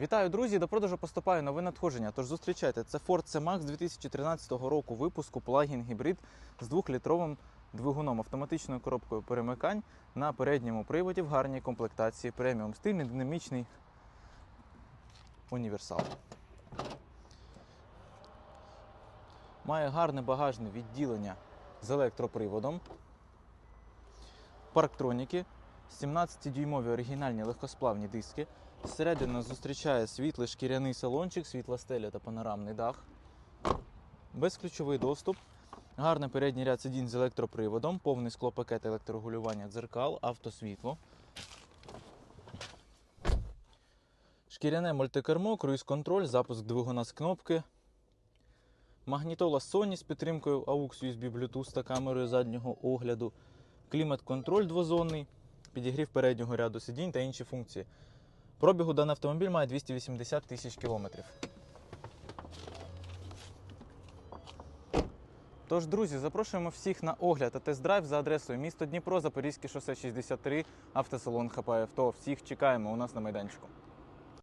Вітаю, друзі! До продажу поступає нове надходження. Тож зустрічайте, це Ford C-Max 2013 року випуску плагін гібрид з 2-літровим двигуном автоматичною коробкою перемикань на передньому приводі в гарній комплектації преміум стильний динамічний універсал. Має гарне багажне відділення з електроприводом, парктроніки, 17-дюймові оригінальні легкосплавні диски. Зсередини нас зустрічає світлий шкіряний салончик, світла стеля та панорамний дах. Безключовий доступ. Гарний передній ряд сидінь з електроприводом, повний склопакет електрорегулювання дзеркал, автосвітло. Шкіряне мультикермо, круїз-контроль, запуск двигуна з кнопки. Магнітола Sony з підтримкою AUX USB Bluetooth та камерою заднього огляду. Клімат-контроль двозонний, підігрів переднього ряду сидінь та інші функції. Пробігу даний автомобіль має 280 тисяч кілометрів. Тож, друзі, запрошуємо всіх на огляд та тест-драйв за адресою місто Дніпро, Запорізьке шосе 63, автосалон ХП Авто. Всіх чекаємо у нас на майданчику.